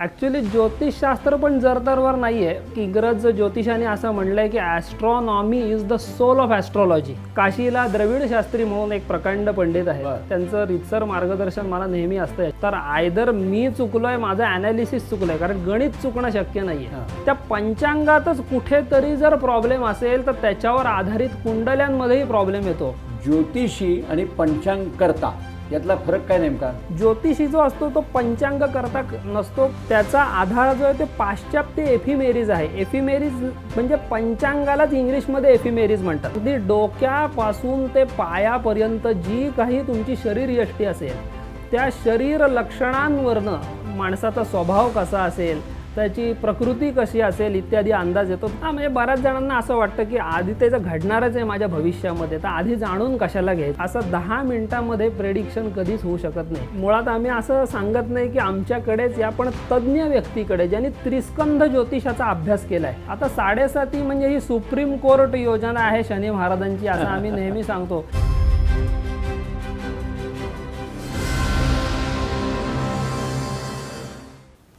Actually ज्योतिषशास्त्र पण जरतरवर नाही आहे की इंग्रज ज्योतिषाने असं म्हणलंय की astronomy is the soul of astrology काशीला द्रविड शास्त्री म्हणून एक प्रकांड पंडित आहे. त्यांचं रितसर मार्गदर्शन मला नेहमी असतं तर आयदर मी चुकलोय माझं अनालिसिस चुकलंय. कारण गणित चुकणं शक्य नाहीये. हां. त्या पंचांगातच कुठेतरी जर प्रॉब्लेम असेल तर त्याच्यावर आधारित कुंडल्यांमध्येही प्रॉब्लेम येतो. ज्योतिषी आणि पंचांगकर्ता. यातला फरक काय नेमका? ज्योतिषी जो असतो तो पंचांग करता नसतो. त्याचा आधार जो आहे ते पाश्चात्य एफिमेरीज आहे. एफिमेरीज म्हणजे पंचांगालाच इंग्लिशमध्ये एफिमेरीज म्हणतात. अगदी डोक्यापासून ते पायापर्यंत जी काही तुमची शरीर यष्टी असेल त्या शरीर लक्षणांवरनं माणसाचा स्वभाव कसा असेल त्याची प्रकृती कशी असेल इत्यादी अंदाज येतो. हा म्हणजे बऱ्याच जणांना असं वाटतं की आधी त्याचं घडणारच आहे माझ्या भविष्यामध्ये तर आधी जाणून कशाला घ्यायचं? असं दहा मिनिटामध्ये प्रेडिक्शन कधीच होऊ शकत नाही. मुळात आम्ही असं सांगत नाही की आमच्याकडेच या पण तज्ज्ञ व्यक्तीकडे ज्यांनी त्रिस्कंध ज्योतिषाचा अभ्यास केलाय. आता साडेसाती म्हणजे ही सुप्रीम कोर्ट योजना आहे शनी महाराजांची असं आम्ही नेहमी सांगतो.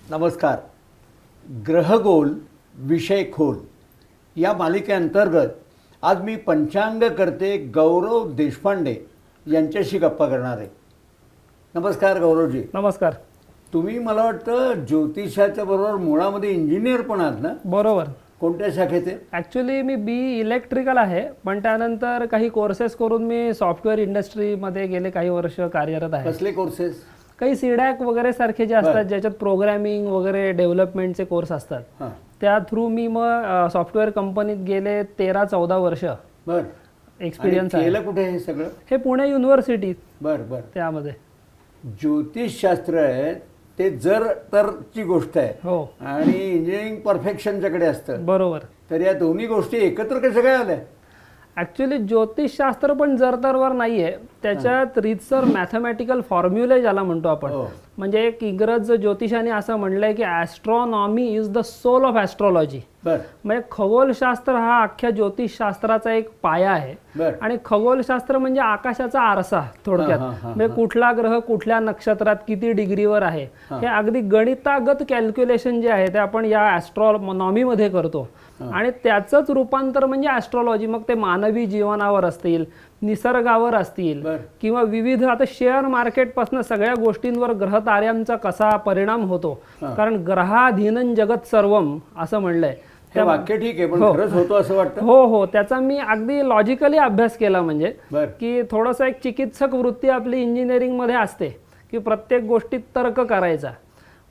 नमस्कार. ग्रहगोल विषय खोल. या मालिकेअंतर्गत आज मी पंचांग करते गौरव देशपांडे यांच्याशी गप्पा करणार आहे. नमस्कार गौरवजी. नमस्कार. तुम्ही मला वाटतं ज्योतिषाच्या बरोबर मुळामध्ये इंजिनियर पण आहात ना? बरोबर. कोणत्या शाखेचे? ॲक्च्युली मी बी इलेक्ट्रिकल आहे पण त्यानंतर काही कोर्सेस करून मी सॉफ्टवेअर इंडस्ट्रीमध्ये गेले काही वर्ष कार्यरत आहे. कसले कोर्सेस काही सीडॅक वगैरे सारखे जे असतात. ज्याच्यात प्रोग्रॅमिंग वगैरे डेव्हलपमेंटचे कोर्स असतात त्या थ्रू मी मग सॉफ्टवेअर कंपनीत गेले तेरा चौदा वर्ष. बर. एक्सपिरियन्स केलं कुठे हे सगळं? हे पुणे युनिव्हर्सिटी बर बर. त्यामध्ये. ज्योतिषशास्त्र आहे ते जर तरची गोष्ट आहे. हो. आणि इंजिनिअरिंग परफेक्शनच्याकडे असतं. बरोबर. तर या दोन्ही गोष्टी एकत्र कशा काय आल्या? ॲक्च्युली ज्योतिषशास्त्र पण जरतरवर नाही आहे त्याच्यात रितसर मॅथमॅटिकल फॉर्म्युले ज्याला म्हणतो आपण हो. म्हणजे एक इंग्रज ज्योतिषाने असं म्हणलंय की astronomy is the soul of astrology म्हणजे खगोलशास्त्र हा अख्ख्या ज्योतिषशास्त्राचा एक पाया आहे. आणि खगोलशास्त्र म्हणजे आकाशाचा आरसा थोडक्यात. म्हणजे कुठला ग्रह कुठल्या नक्षत्रात किती डिग्रीवर आहे. हे. अगदी गणितागत कॅल्क्युलेशन जे आहे ते आपण या ॲस्ट्रॉनॉमीमध्ये करतो. आणि त्याचंच रूपांतर म्हणजे ॲस्ट्रॉलॉजी मग ते मानवी जीवनावर असतील निसर्गावर असतील किंवा विविध आता शेअर मार्केटपासून सगळ्या गोष्टींवर ग्रह ताऱ्यांचा कसा परिणाम होतो. कारण ग्रहाधीन जगत सर्वम असं म्हणलंय. हे वाक्य ठीक आहे पण हो. खरंच होतो असं वाटतं? हो हो. त्याचा मी अगदी लॉजिकली अभ्यास केला म्हणजे बर. की थोडंसं एक चिकित्सक वृत्ती आपली इंजिनिअरिंगमध्ये असते की प्रत्येक गोष्टीत तर्क करायचा.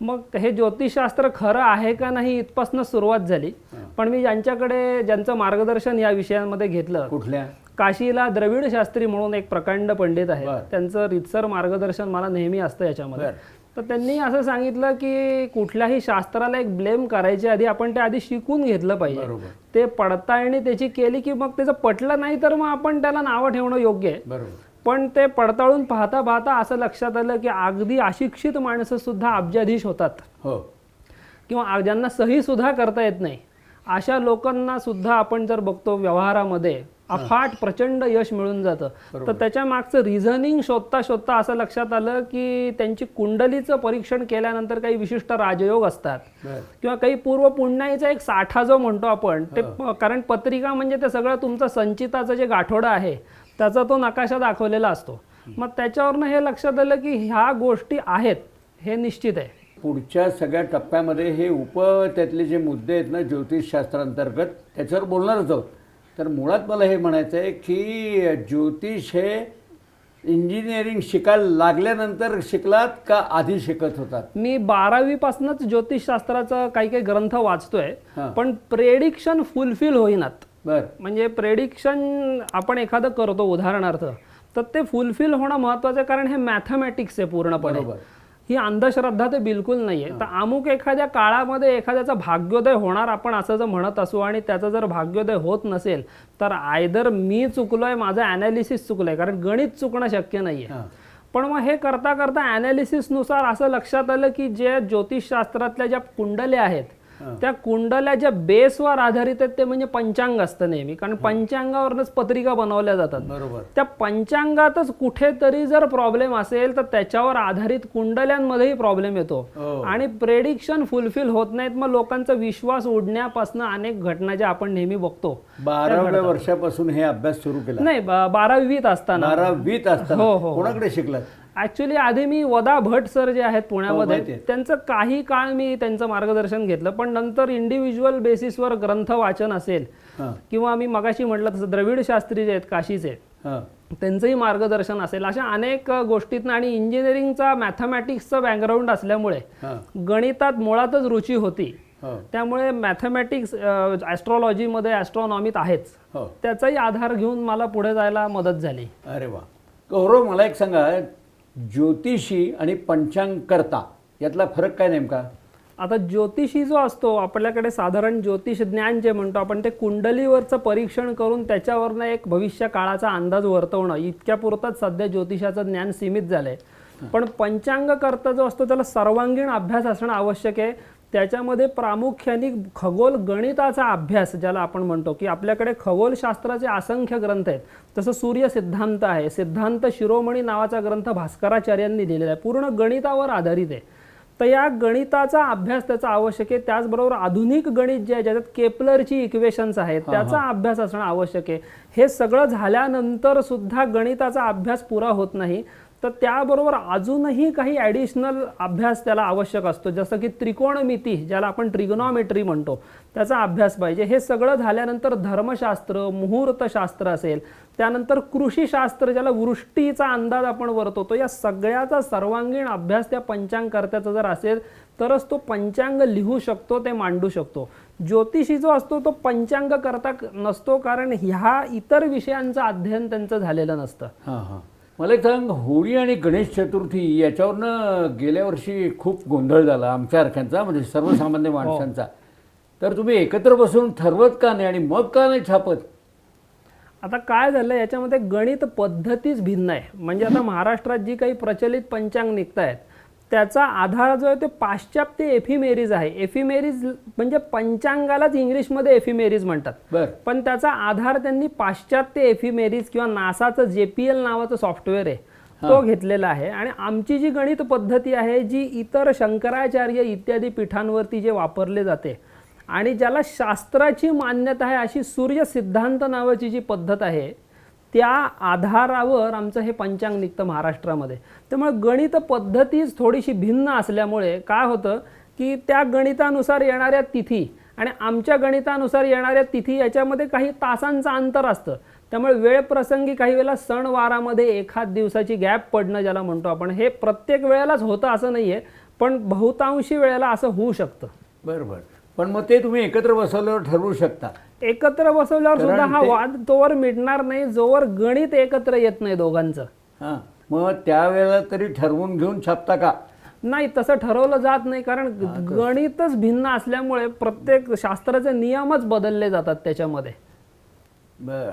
मग हे ज्योतिषशास्त्र खरं आहे का नाही इथपासून सुरुवात झाली. पण मी ज्यांच्याकडे ज्यांचं मार्गदर्शन या विषयांमध्ये घेतलं कुठल्या? काशीला द्रविड शास्त्री म्हणून एक प्रकांड पंडित आहे बर. त्यांचं रितसर मार्गदर्शन मला नेहमी असतं याच्यामध्ये. बर. तर त्यांनी असं सांगितलं की कुठल्याही शास्त्राला एक ब्लेम करायच्या आधी आपण ते आधी शिकून घेतलं पाहिजे. ते पडताळणी त्याची केली की मग त्याचं पटलं नाही तर मग आपण त्याला नावं ठेवणं योग्य आहे. बरोबर. पण ते पडताळून पाहता पाहता असं लक्षात आलं की अगदी अशिक्षित माणसं सुद्धा अब्जाधीश होतात. हो. किंवा ज्यांना सही सुद्धा करता येत नाही. अशा लोकांना सुद्धा आपण जर बघतो व्यवहारामध्ये अफाट प्रचंड यश मिळून जातं. तर त्याच्या मागचं रिझनिंग शोधता शोधता असं लक्षात आलं की त्यांची कुंडलीचं परीक्षण केल्यानंतर काही विशिष्ट राजयोग असतात. किंवा काही पूर्व पुण्याईचा एक साठा जो म्हणतो आपण ते कारण पत्रिका म्हणजे ते सगळं तुमचं संचिताचं जे गाठोडं आहे त्याचा तो नकाशा दाखवलेला असतो. मग त्याच्यावरनं हे लक्षात आलं की ह्या गोष्टी आहेत हे निश्चित आहे. पुढच्या सगळ्या टप्प्यामध्ये हे उप त्यातले जे मुद्दे आहेत ना ज्योतिषशास्त्रांतर्गत त्याच्यावर बोलणारच आहोत. तर मुळात मला हे म्हणायचं आहे की ज्योतिष हे इंजिनिअरिंग शिकायला लागल्यानंतर शिकलात का आधी शिकत होतात? मी बारावीपासूनच ज्योतिषशास्त्राचा काही काही ग्रंथ वाचतोय हां. पण प्रेडिक्शन फुलफिल होईनात. बर. म्हणजे प्रेडिक्शन आपण एखादं करतो उदाहरणार्थ तर ते फुलफिल होणं महत्वाचं आहे कारण हे मॅथमॅटिक्स आहे पूर्णपणे. बरोबर. ही अंधश्रद्धा ते बिलकुल नाहीये. तर अमुक एखाद्या काळामध्ये एखाद्याचा भाग्योदय होणार आपण असं जर म्हणत असू आणि त्याचं जर भाग्योदय होत नसेल तर आयदर मी चुकलोय माझं अनालिसिस चुकलंय कारण गणित चुकणं शक्य नाहीये. हां. पण मग हे करता करता नुसार असं लक्षात आलं की जे ज्योतिषशास्त्रातल्या ज्या कुंडल्या आहेत त्या कुंडल्या ज्या बेसवर आधारित आहेत ते म्हणजे पंचांग असतं नेहमी. कारण पंचांगावरच पत्रिका बनवल्या जातात. बरोबर. त्या पंचांगातच कुठेतरी जर प्रॉब्लेम असेल तर त्याच्यावर आधारित कुंडल्यांमध्येही प्रॉब्लेम येतो. हो. आणि प्रेडिक्शन फुलफिल होत नाहीत मग लोकांचा विश्वास उडण्यापासून अनेक घटना ज्या आपण नेहमी बघतो बाराव्या वर्षापासून हे अभ्यास सुरू केला. नाही बारावीत असताना. बारावीत असताना. हो, हो, हो. कोणाकडे शिकलात? ऍक्च्युली आधी मी वदा भट सर जे आहेत हो, पुण्यामध्ये आहे. त्यांचं काही काळ मी त्यांचं मार्गदर्शन घेतलं पण नंतर इंडिव्हिज्युअल बेसिसवर ग्रंथ वाचन असेल हां. किंवा मी मगाशी म्हटलं तसं द्रविड शास्त्री जे आहेत काशीचे हां. त्यांचंही मार्गदर्शन असेल. अशा अनेक गोष्टीतनं आणि इंजिनिअरिंगचा मॅथमॅटिक्सचं बॅकग्राऊंड असल्यामुळे हां. गणितात मुळातच रुची होती. हो. त्यामुळे मॅथमॅटिक्स ॲस्ट्रॉलॉजीमध्ये ॲस्ट्रॉनॉमीत आहेच. हो. त्याचाही आधार घेऊन मला पुढे जायला मदत झाली. अरे वा. गौरव मला एक सांगा ज्योतिषी आणि पंचांगकर्ता यातला फरक काय नेमका? आता ज्योतिषी जो असतो आपल्याकडे साधारण ज्योतिष ज्ञान जे म्हणतो आपण ते कुंडलीवरचं परीक्षण करून त्याच्यावरनं एक भविष्य काळाचा अंदाज वर्तवणं इतक्या पुरताच सध्या ज्योतिषाचं ज्ञान सीमित झालंय. पण पंचांगकर्ता जो असतो त्याला सर्वांगीण अभ्यास असणं आवश्यक आहे. त्याच्यामध्ये प्रामुख्याने खगोल गणिताचा अभ्यास ज्याला आपण म्हणतो की आपल्याकडे खगोलशास्त्राचे असंख्य ग्रंथ आहेत. तसं सूर्य सिद्धांत आहे. सिद्धांत शिरोमणी नावाचा ग्रंथ भास्कराचार्यांनी लिहिलेला आहे. पूर्ण गणितावर आधारित आहे. तर या गणिताचा अभ्यास त्याचा आवश्यक आहे. त्याचबरोबर आधुनिक गणित जे आहे ज्याच्यात केपलरची इक्वेशन्स आहेत त्याचा अभ्यास असणं आवश्यक आहे. हे सगळं झाल्यानंतर सुद्धा गणिताचा अभ्यास पुरा होत नाही. तर त्याबरोबर अजूनही काही ॲडिशनल अभ्यास त्याला आवश्यक असतो. जसं की त्रिकोणमिती ज्याला आपण ट्रिग्नॉमेट्री म्हणतो त्याचा अभ्यास पाहिजे. हे सगळं झाल्यानंतर धर्मशास्त्र मुहूर्तशास्त्र असेल त्यानंतर कृषीशास्त्र ज्याला वृष्टीचा अंदाज आपण वरतो या सगळ्याचा सर्वांगीण अभ्यास त्या पंचांगकर्त्याचा जर असेल तरच तो पंचांग लिहू शकतो ते मांडू शकतो. ज्योतिषी जो असतो तो पंचांग करता नसतो कारण ह्या इतर विषयांचं अध्ययन त्यांचं झालेलं नसतं. हां हां. मला एक सांग होळी आणि गणेश चतुर्थी याच्यावरनं गेल्या वर्षी खूप गोंधळ झाला आमच्यासारख्यांचा म्हणजे सर्वसामान्य माणसांचा. तर तुम्ही एकत्र बसून ठरवत का नाही आणि मग का नाही छापत? आता काय झालं याच्यामध्ये गणित पद्धतीच भिन्न आहे. म्हणजे आता महाराष्ट्रात जी काही प्रचलित पंचांग निघत आहेत त्याचा आधार जो आहे ते पाश्चात्य एफिमेरीज आहे. एफिमेरीज म्हणजे पंचांगालाच इंग्लिशमध्ये एफिमेरीज म्हणतात. बर. पण त्याचा आधार त्यांनी पाश्चात्य एफिमेरीज किंवा नासाचं जे पी एल नावाचं सॉफ्टवेअर आहे तो घेतलेला आहे. आणि आमची जी गणित पद्धती आहे जी इतर शंकराचार्य इत्यादी पीठांवरती जे वापरले जाते आणि ज्याला शास्त्राची मान्यता आहे अशी सूर्य सिद्धांत नावाची जी पद्धत आहे त्या आधारावर आमचं हे पंचांग निघतं महाराष्ट्रामध्ये. त्यामुळे गणित पद्धतीच थोडीशी भिन्न असल्यामुळे काय होतं की त्या गणितानुसार येणाऱ्या तिथी आणि आमच्या गणितानुसार येणाऱ्या तिथी याच्यामध्ये काही तासांचं अंतर असतं. त्यामुळे वेळ प्रसंगी काही वेळेला सणवारामध्ये एखाद दिवसाची गॅप पडणं ज्याला म्हणतो आपण हे प्रत्येक वेळेलाच होतं असं नाही आहे पण बहुतांशी वेळेला असं होऊ शकतं. बरोबर. पण मग ते तुम्ही एकत्र बसवल्यावर ठरवू शकता. एकत्र बसवल्यावर कारण सुद्धा हा ते- वाद तोवर मिटणार नाही जोवर गणित एकत्र येत नाही दोघांचं. हां मग त्यावेळेला तरी ठरवून घेऊन छापता का? नाही तसं ठरवलं जात नाही कारण गणितच भिन्न असल्यामुळे प्रत्येक शास्त्राचे नियमच बदलले जातात त्याच्यामध्ये. बर.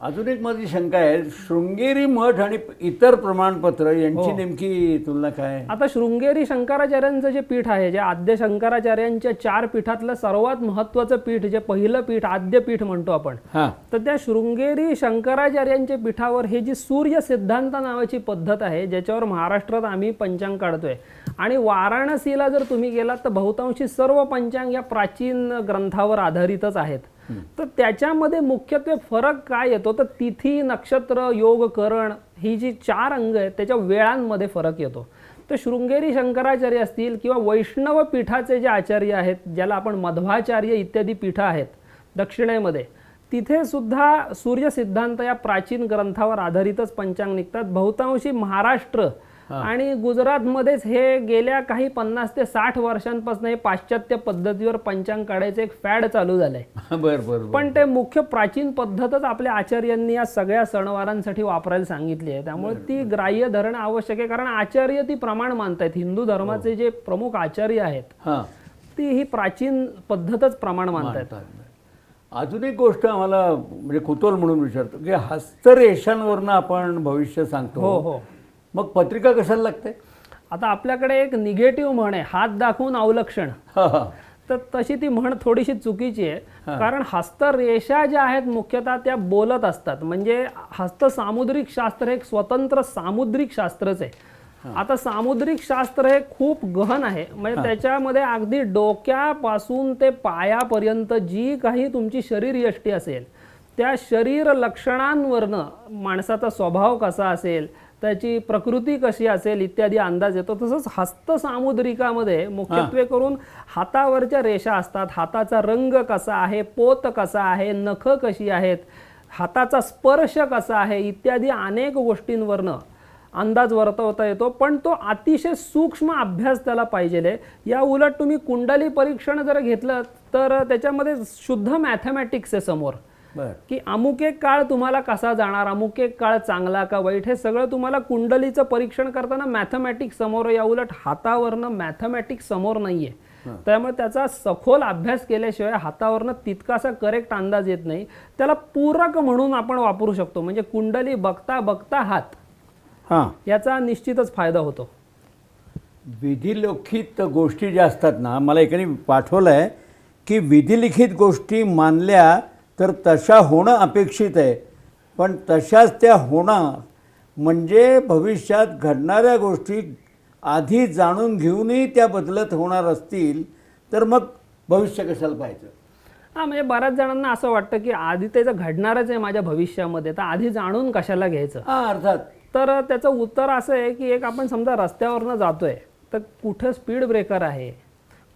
अजून एक माझी शंका आहे. शृंगेरी मठ आणि इतर प्रमाणपत्र यांची हो. नेमकी तुलना काय? आता शृंगेरी शंकराचार्यांचं जे पीठ आहे जे आद्य शंकराचार्यांच्या चार पीठातलं सर्वात महत्वाचं पीठ जे पहिलं पीठ आद्य पीठ म्हणतो आपण हां. तर त्या शृंगेरी शंकराचार्यांच्या पीठावर हे जी सूर्य सिद्धांत नावाची पद्धत आहे ज्याच्यावर महाराष्ट्रात आम्ही पंचांग काढतोय. आणि वाराणसीला जर तुम्ही गेलात तर बहुतांशी सर्व पंचांग या प्राचीन ग्रंथावर आधारितच आहेत. तर त्याच्यामध्ये मुख्यत्वे फरक काय येतो? तर तिथी नक्षत्र योग करण ही जी चार अंग आहेत त्याच्या वेळांमध्ये फरक येतो. तर शृंगेरी शंकराचार्य असतील किंवा वैष्णव पीठाचे जे आचार्य आहेत ज्याला आपण मध्वाचार्य इत्यादी पीठं आहेत दक्षिणेमध्ये तिथे सुद्धा सूर्य सिद्धांत या प्राचीन ग्रंथावर आधारितच पंचांग निघतात. बहुतांशी महाराष्ट्र आणि गुजरातमध्येच हे गेल्या काही पन्नास ते साठ वर्षांपासून हे पाश्चात्य पद्धतीवर पंचांग काढायचं एक फॅड चालू झालंय. बरं बरं बरं. पण ते मुख्य प्राचीन पद्धतच आपल्या आचार्यांनी या सगळ्या सणवारांसाठी वापरायला सांगितली आहे. त्यामुळे ती ग्राह्य धरणं आवश्यक आहे. कारण आचार्य ती प्रमाण मानतायत. हिंदू धर्माचे जे प्रमुख आचार्य आहेत हां. ती ही प्राचीन पद्धतच प्रमाण मानतायत. अजून एक गोष्ट आम्हाला म्हणजे कुतूहल म्हणून विचारतो की हस्तरेषांवरनं आपण भविष्य हो सांगतो हो. मग पत्रिका कशाला लागते? आता आपल्याकडे एक निगेटिव्ह म्हण आहे हात दाखवून अवलक्षण. तर तशी ती म्हण थोडीशी चुकीची आहे कारण हस्तरेषा ज्या आहेत मुख्यतः त्या बोलत असतात. म्हणजे हस्त सामुद्रिक शास्त्र हे एक स्वतंत्र सामुद्रिक शास्त्रच आहे. आता सामुद्रिक शास्त्र हे खूप गहन आहे. म्हणजे त्याच्यामध्ये अगदी डोक्यापासून ते पायापर्यंत जी काही तुमची शरीर यष्टी असेल त्या शरीर लक्षणांवरनं माणसाचा स्वभाव कसा असेल त्याची प्रकृती कशी असेल इत्यादी अंदाज येतो. तसंच हस्त सामुद्रिकामध्ये मुख्यत्वे करून हातावरच्या रेषा असतात. हाताचा रंग कसा आहे? पोत कसा आहे? नख कशी आहेत? हाताचा स्पर्श कसा आहे? इत्यादी अनेक गोष्टींवरनं अंदाज वर्तवता येतो. पण तो अतिशय सूक्ष्म अभ्यास त्याला पाहिजे या उलट तुम्ही कुंडली परीक्षण जर घेतलं तर त्याच्यामध्ये शुद्ध मॅथमॅटिक्स आहे समोर. की अमुक एक काळ तुम्हाला कसा जाणार अमुक एक काळ चांगला का वाईट हे सगळं तुम्हाला कुंडलीचं परीक्षण करताना मॅथमॅटिक्स समोर. या उलट हातावरनं मॅथमॅटिक्स समोर नाहीये. त्यामुळे त्याचा सखोल अभ्यास केल्याशिवाय हातावरनं तितकासा करेक्ट अंदाज येत नाही. त्याला पूरक म्हणून आपण वापरू शकतो. म्हणजे कुंडली बघता बघता हात. हां. याचा निश्चितच फायदा होतो. विधिलिखित गोष्टी ज्या असतात ना मला एकाने पाठवलं आहे की विधिलिखित गोष्टी मानल्या तर तशा होणं अपेक्षित आहे. पण तशाच त्या होणं म्हणजे भविष्यात घडणाऱ्या गोष्टी आधी जाणून घेऊनही त्या बदलत होणार असतील तर मग भविष्य कशाला पाहायचं? हा म्हणजे बऱ्याच जणांना असं वाटतं की आधी त्याचं घडणारच आहे माझ्या भविष्यामध्ये तर आधी जाणून कशाला घ्यायचं? हां अर्थात. तर त्याचं उत्तर असं आहे की एक आपण समजा रस्त्यावरनं जातोय तर कुठं स्पीड ब्रेकर आहे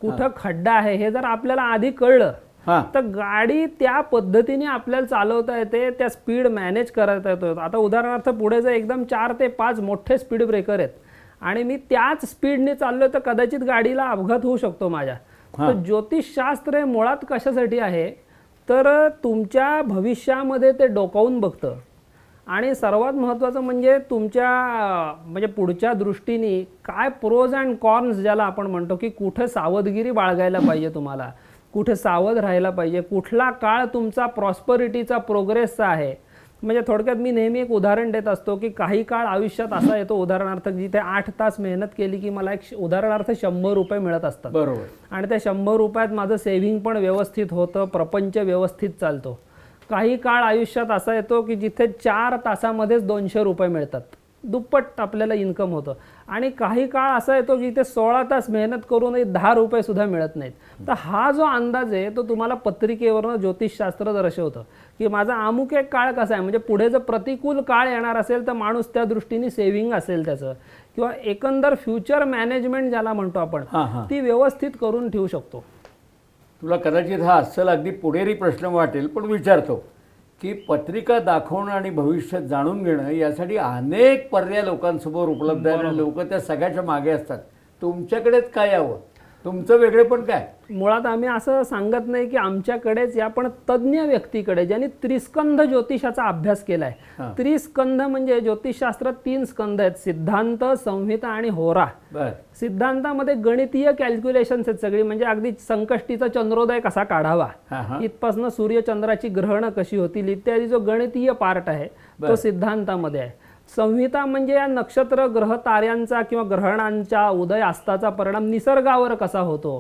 कुठं खड्डा आहे हे जर आपल्याला आधी कळलं तर गाडी त्या पद्धतीने आपल्याला चालवता येते त्या स्पीड मॅनेज करता येतो. आता उदाहरणार्थ पुढे जर एकदम चार ते पाच मोठे स्पीड ब्रेकर आहेत आणि मी त्याच स्पीडने चाललोय तर कदाचित गाडीला अपघात होऊ शकतो माझ्या. तर ज्योतिषशास्त्र हे मुळात कशासाठी आहे? तर तुमच्या भविष्यामध्ये ते डोकावून बघतं. आणि सर्वात महत्त्वाचं म्हणजे तुमच्या म्हणजे पुढच्या दृष्टीने काय प्रोज अँड कॉर्न्स ज्याला आपण म्हणतो की कुठे सावधगिरी बाळगायला पाहिजे तुम्हाला. कुठे सावध राहायला पाहिजे कुठला काळ तुमचा प्रॉस्परिटीचा प्रोग्रेसचा आहे. म्हणजे थोडक्यात मी नेहमी एक उदाहरण देत असतो की काही काळ आयुष्यात असा येतो उदाहरणार्थ जिथे आठ तास मेहनत केली की मला एक उदाहरणार्थ शंभर रुपये मिळत असतात. बरोबर. आणि त्या शंभर रुपयात माझं सेव्हिंग पण व्यवस्थित होतं प्रपंच व्यवस्थित चालतो. काही काळ आयुष्यात असा येतो की जिथे चार तासामध्येच दोनशे रुपये मिळतात. दुप्पट आपल्याला इन्कम होतं. आणि काही काळ असा येतो की इथे सोळा तास मेहनत करूनही दहा रुपये सुद्धा मिळत नाहीत. तर हा जो अंदाज आहे तो तुम्हाला पत्रिकेवरनं ज्योतिषशास्त्र दर्शवतं की माझा अमुक एक काळ कसा आहे म्हणजे पुढे जर प्रतिकूल काळ येणार असेल तर माणूस त्या दृष्टीने सेव्हिंग असेल त्याचं. किंवा एकंदर फ्युचर मॅनेजमेंट ज्याला म्हणतो आपण ती व्यवस्थित करून ठेवू शकतो. तुला कदाचित हा अस्सल अगदी पुढेरी प्रश्न वाटेल पण विचारतो. की पत्रिका दाखवणं आणि भविष्य जाणून घेणं यासाठी अनेक पर्याय लोकांसमोर उपलब्ध आहे आणि लोक त्या सगळ्याच्या मागे असतात. तुमच्याकडेच काय यावं? तुमचं वेगळे पण काय? मुळात आम्ही असं सांगत नाही की आमच्याकडेच या पण तज्ज्ञ व्यक्तीकडे ज्यांनी त्रिस्कंध ज्योतिषाचा अभ्यास केलाय. हां. त्रिस्कंध म्हणजे ज्योतिषशास्त्रात तीन स्कंध आहेत. सिद्धांत संहिता आणि होरा. सिद्धांतामध्ये गणितीय कॅल्क्युलेशन्स आहेत सगळी. म्हणजे अगदी संकष्टीचा चंद्रोदय कसा काढावा? इथपासनं सूर्यचंद्राची ग्रहणं कशी होतील? इत्यादी जो गणितीय पार्ट आहे तो. सिद्धांतामध्ये आहे. संहिता म्हणजे या नक्षत्र ग्रह ताऱ्यांचा किंवा ग्रहणांच्या उदय अस्ताचा परिणाम निसर्गावर कसा होतो.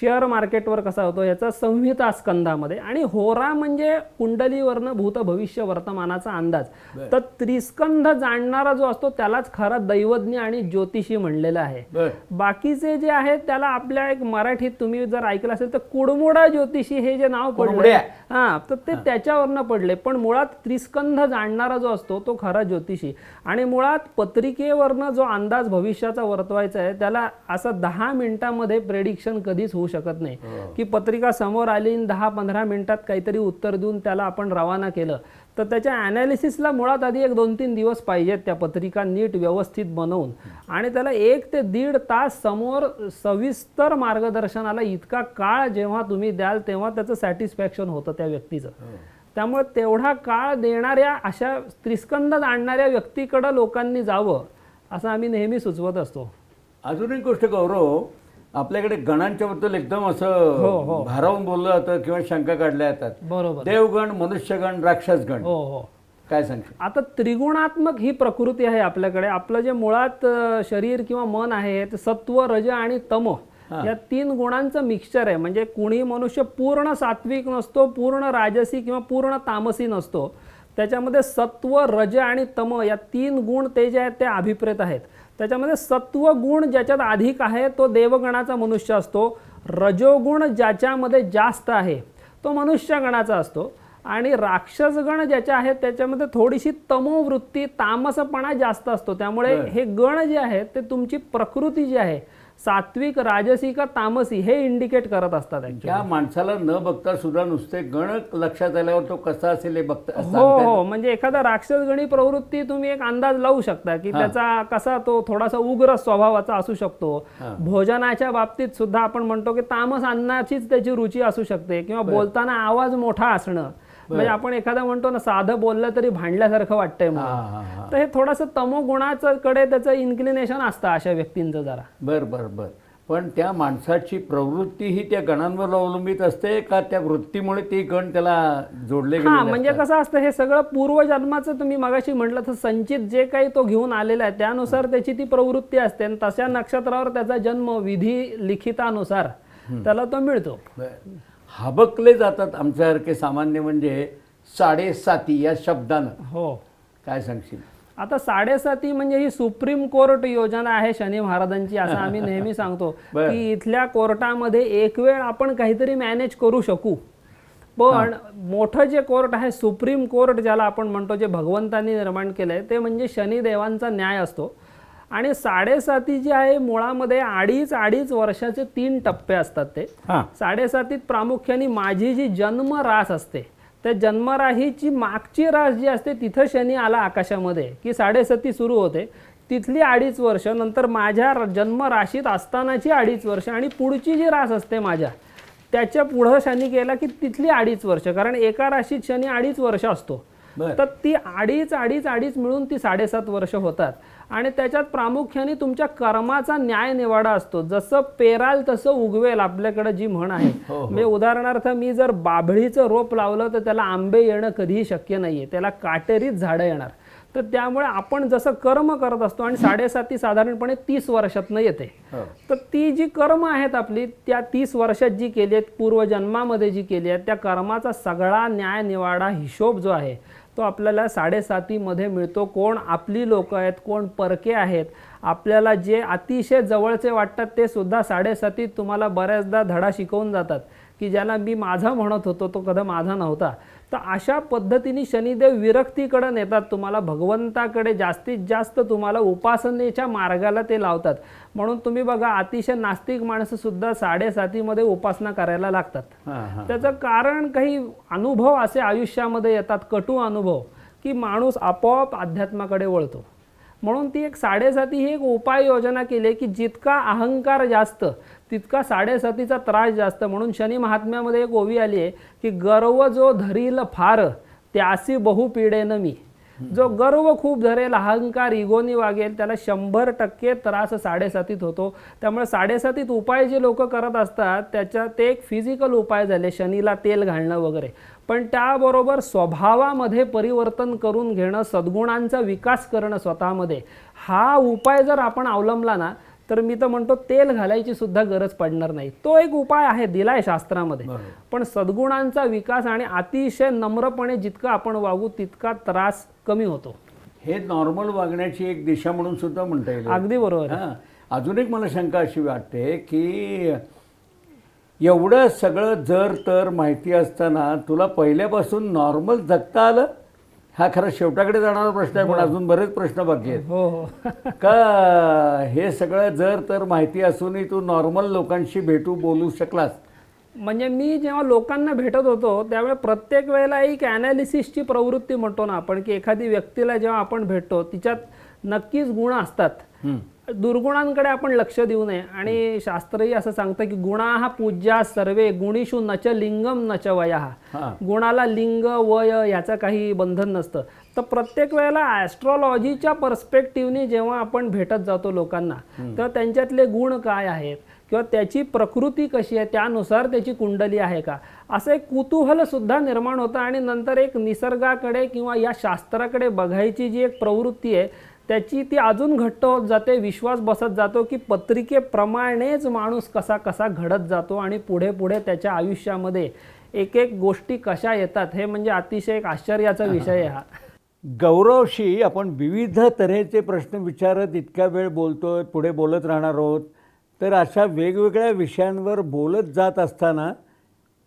शेअर मार्केटवर कसा होतो? याचा संहिता स्कंदामध्ये. आणि होरा म्हणजे कुंडलीवरनं भूत भविष्य वर्तमानाचा अंदाज. तर त्रिस्कंध जाणणारा जो असतो त्यालाच खरा दैवज्ञ आणि ज्योतिषी म्हणलेला आहे. बाकीचे जे आहेत त्याला आपल्या एक मराठीत तुम्ही जर ऐकलं असेल तर कुडमुडा ज्योतिषी हे जे नाव पडले. हा तर ते त्याच्यावरनं पडले पण मुळात त्रिस्कंध जाणणारा जो असतो तो खरा ज्योतिषी. आणि मुळात पत्रिकेवरनं जो अंदाज भविष्याचा वर्तवायचा आहे त्याला असं दहा मिनिटामध्ये प्रेडिक्शन कधीच होऊ शकत नाही. हो. की पत्रिका समोर आली आणि दहा पंधरा मिनिटात काहीतरी उत्तर देऊन त्याला आपण रवाना केलं. तर त्याच्या ॲनालिसिसला मुळात आधी एक दोन तीन दिवस पाहिजेत त्या पत्रिका नीट व्यवस्थित बनवून. आणि त्याला एक ते दीड तास समोर सविस्तर मार्गदर्शनाला इतका काळ जेव्हा तुम्ही द्याल तेव्हा त्याचं सॅटिस्फॅक्शन होतं त्या व्यक्तीचं. त्यामुळे तेवढा काळ देणाऱ्या अशा त्रिस्कंद आणणाऱ्या व्यक्तीकडं लोकांनी जावं असं आम्ही नेहमी सुचवत असतो. अजून एक गोष्ट गौरव आपल्याकडे गणांच्या बद्दल एकदम हो, असं हो. भारावून बोललं जातं किंवा शंका काढल्या जातात. बरोबर. देवगण मनुष्यगण राक्षसगण हो हो. काय सांगशील? आता त्रिगुणात्मक ही प्रकृती आहे आपल्याकडे. आपलं जे मुळात अ, शरीर किंवा मन आहे ते सत्व रज आणि तम. या तीन गुणांचं मिक्सचर आहे. म्हणजे कुणी मनुष्य पूर्ण सात्विक नसतो पूर्ण राजसी किंवा पूर्ण तामसी नसतो. त्याच्यामध्ये सत्व रज आणि तम या तीन गुण ते जे आहेत ते अभिप्रेत आहेत. त्याच्यामध्ये सत्व गुण ज्याच्यात अधिक आहे तो देवगणाचा मनुष्य असतो. रजोगुण ज्याच्यामध्ये जास्त आहे तो मनुष्यगणाचा असतो. आणि राक्षसगण ज्याच्या आहेत त्याच्यामध्ये थोडीशी तमोवृत्ती तामसपणा जास्त असतो. त्यामुळे हे गण जे आहेत ते तुमची प्रकृती जी आहे सात्विक राजसी का तामसी हे इंडिकेट करत असतात. त्या माणसाला न बघता सुद्धा नुसते गण लक्षात आल्यावर तो कसा असेल हे बघता हो हो. म्हणजे एखादा राक्षसगणी प्रवृत्ती तुम्ही एक अंदाज लावू शकता की त्याचा कसा तो थोडासा उग्र स्वभावाचा असू शकतो. भोजनाच्या बाबतीत सुद्धा आपण म्हणतो की तामस अन्नाचीच त्याची रुची असू शकते किंवा बोलताना आवाज मोठा असणं. म्हणजे आपण एखादा म्हणतो ना साधं बोललं तरी भांडल्यासारखं वाटतंय मला तर हे थोडंसं तमोगुणाचं कडे त्याचं इन्क्लिनेशन असतं अशा व्यक्तींचं जरा. बर बर बर. पण त्या माणसाची प्रवृत्ती ही त्या गणांवर अवलंबित असते का त्या वृत्तीमुळे ती गण त्याला जोडले हा म्हणजे? कसं असतं हे सगळं पूर्वजन्माचं तुम्ही मगाशी म्हटलं तर संचित जे काही तो घेऊन आलेला आहे त्यानुसार त्याची ती प्रवृत्ती असते आणि तशा नक्षत्रावर त्याचा जन्म विधी लिखितानुसार त्याला तो मिळतो. हबकले जातात आमच्यासारखे सामान्य म्हणजे साडेसाती या शब्दानं. हो. काय सांगशील? आता साडेसाती म्हणजे ही सुप्रीम कोर्ट योजना आहे शनी महाराजांची असं आम्ही नेहमी सांगतो. की इथल्या कोर्टामध्ये एक वेळ आपण काहीतरी मॅनेज करू शकू. पण मोठं जे कोर्ट आहे सुप्रीम कोर्ट ज्याला आपण म्हणतो जे भगवंतांनी निर्माण केलंय ते म्हणजे शनिदेवांचा न्याय असतो. आणि साडेसाती जी आहे मुळामध्ये अडीच अडीच वर्षाचे तीन टप्पे असतात ते. साडेसातीत प्रामुख्याने माझी जी जन्म रास असते त्या जन्मराहीची मागची रास जी असते तिथं शनी आला आकाशामध्ये की साडेसती सुरू होते. तिथली अडीच वर्ष नंतर माझ्या जन्मराशीत असतानाची अडीच वर्ष आणि पुढची जी रास असते माझ्या त्याच्या पुढं शनी गेला की तिथली अडीच वर्ष कारण एका राशीत शनी अडीच वर्ष असतो. तर ती अडीच अडीच अडीच मिळून ती साडेसात वर्ष होतात. आणि त्याच्यात प्रामुख्याने तुमच्या कर्माचा न्याय निवाडा असतो. जसं पेराल तसं उगवेल आपल्याकडे जी म्हण आहे. हो, हो. म्हणजे उदाहरणार्थ मी जर बाभळीचं रोप लावलं तर त्याला आंबे येणं कधीही शक्य नाहीये. त्याला काटेरीच झाडं येणार. तर त्यामुळे आपण जसं कर्म करत असतो आणि साडेसाती साधारणपणे तीस वर्षातनं येते. हो. तर ती जी कर्म आहेत आपली त्या तीस वर्षात जी केली आहेत पूर्वजन्मामध्ये जी केली आहेत त्या कर्माचा सगळा न्याय निवाडा हिशोब जो आहे तो आपल्याला साडेसातीमध्ये मिळतो. कोण आपली लोक आहेत कोण परके आहेत आपल्याला जे अतिशय जवळचे वाटतात ते सुद्धा साडेसातीत तुम्हाला बऱ्याचदा धडा शिकवून जातात. की ज्याला मी माझा म्हणत होतो तो कदा माझा नव्हता. तर अशा पद्धतीने शनिदेव विरक्तीकडे नेतात. तुम्हाला भगवंताकडे जास्तीत जास्त तुम्हाला उपासनेच्या मार्गाला ते लावतात. म्हणून तुम्ही बघा अतिशय नास्तिक माणसं सुद्धा साडेसातीमध्ये उपासना करायला लागतात. त्याचं कारण काही अनुभव असे आयुष्यामध्ये येतात कटू अनुभव की माणूस आपोआप अध्यात्माकडे वळतो. म्हणून ती एक साडेसाती ही एक उपाययोजना केली आहे की जितका अहंकार जास्त तितका साडेसातीचा त्रास जास्त. म्हणून शनी महात्म्यामध्ये एक ओवी आली आहे की गर्व जो धरील फार त्यासी बहुपिडेन मी. जो गर्व खूप धरेल अहंकार इगोनी वागेल त्याला शंभर टक्के त्रास साडेसातीत होतो. त्यामुळे साडेसातीत उपाय जे लोक करत असतात त्याच्यात ते एक फिजिकल उपाय झाले शनीला तेल घालणं वगैरे. पण त्याबरोबर स्वभावामध्ये परिवर्तन करून घेणं सद्गुणांचा विकास करणं स्वतःमध्ये. हा उपाय जर आपण अवलंबला ना तर मी तर म्हणतो तेल घालायची सुद्धा गरज पडणार नाही. तो एक उपाय आहे दिलाय शास्त्रामध्ये. पण सद्गुणांचा विकास आणि अतिशय नम्रपणे जितकं आपण वागू तितका त्रास कमी होतो. हे नॉर्मल वागण्याची एक दिशा म्हणून सुद्धा म्हणता येईल. अगदी बरोबर. हा. अजून एक मला शंका अशी वाटते की एवढं सगळं जर तर माहिती असताना तुला पहिल्यापासून नॉर्मल जगता आलं? हा खरं शेवटाकडे जाणारा प्रश्न आहे पण अजून बरेच प्रश्न बाकी आहेत. हो हो. का हे सगळं जर तर माहिती असूनही तू नॉर्मल लोकांशी भेटू बोलू शकलास. म्हणजे मी जेव्हा लोकांना भेटत होतो त्यावेळेला प्रत्येक वेळेला एक ॲनालिसिसची प्रवृत्ती म्हणतो ना आपण की एखादी व्यक्तीला जेव्हा आपण भेटतो तिच्यात नक्कीच गुण असतात. हं. दुर्गुणांकडे आपण लक्ष देऊ नये. आणि शास्त्रही असं सांगतं की गुणा हा पूज्या सर्वे गुणीषु नच लिंगम नच वया. हा. गुणाला लिंग वय याचं काही बंधन नसतं. तर प्रत्येक वेळेला ॲस्ट्रॉलॉजीच्या पर्स्पेक्टिव्हने जेव्हा आपण भेटत जातो लोकांना तर त्यांच्यातले गुण काय आहेत? किंवा त्याची प्रकृती कशी आहे? त्यानुसार त्याची कुंडली आहे का? असं एक कुतूहल सुद्धा निर्माण होतं. आणि नंतर एक निसर्गाकडे किंवा या शास्त्राकडे बघायची जी एक प्रवृत्ती आहे त्याची ती अजून घट्ट होत जाते विश्वास बसत जातो की पत्रिकेप्रमाणेच माणूस कसा कसा घडत जातो आणि पुढे पुढे त्याच्या आयुष्यामध्ये एक एक गोष्टी कशा येतात हे म्हणजे अतिशय एक आश्चर्याचा विषय आहे हा. गौरवशी आपण विविध तऱ्हेचे प्रश्न विचारत इतका वेळ बोलतोय पुढे बोलत राहणार आहोत. तर अशा वेगवेगळ्या विषयांवर बोलत जात असताना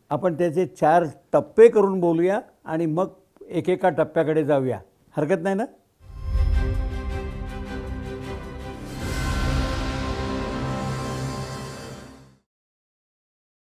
आपण त्याचे चार टप्पे करून बोलूया आणि मग एकेका टप्प्याकडे जाऊया. हरकत नाही ना?